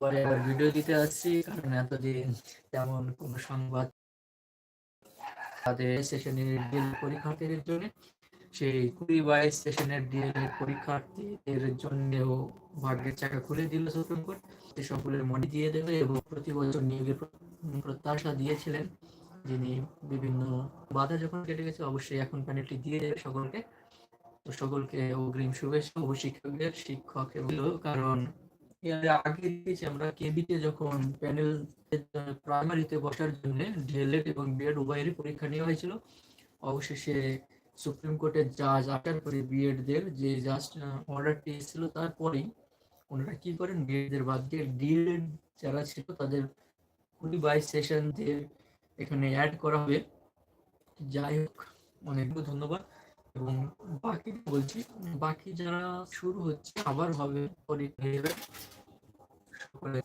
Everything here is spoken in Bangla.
পরে ভিডিও দিতে আসছি, কারণ এতদিন তেমন কোনো সংবাদ তাদের সেশনের ডিএল পরীক্ষার্থীদের জন্য, সেই কুড়ি বাইশ সেশনের ডিএল পরীক্ষার্থীদের জন্যও ভাগ্যের চাকা খুলে দিল সুপ্রিম কোর্ট। যে সকলের মনি দিয়ে দেবে এবং প্রতি বছর নিয়োগের প্রত্যাশা দিয়েছিলেন যিনি বিভিন্ন বাধা যখন কেটে গেছে, অবশ্যই এখন প্যানেলটি দিয়ে দেবে সকলকে। তো সকলকে অগ্রিম শুভেচ্ছা ও শিক্ষকদের শিক্ষক এবং কারণ এর আগে দিয়েছি আমরা কেবিতে যখন প্যানেল প্রাইমারিতে বসার জন্য ডিএলএড এবং বিএড উভয়েরই পরীক্ষা নেওয়া হয়েছিল। অবশেষে সুপ্রিম কোর্টের জাজ আসার পরে বিএড দের যে জাস্ট অর্ডারটি এসেছিল তারপরেই ওনারা কি করেন? বিএডদের বাদ দিয়ে ডিএলএড যারা ছিল তাদের কুড়ি বাইশ সেশনদের এখানে অ্যাড করা হবে। যাই হোক অনেক ধন্যবাদ। এবং বাকি বলছি বাকি যারা শুরু হচ্ছে আবার হবে ভেবে সকলে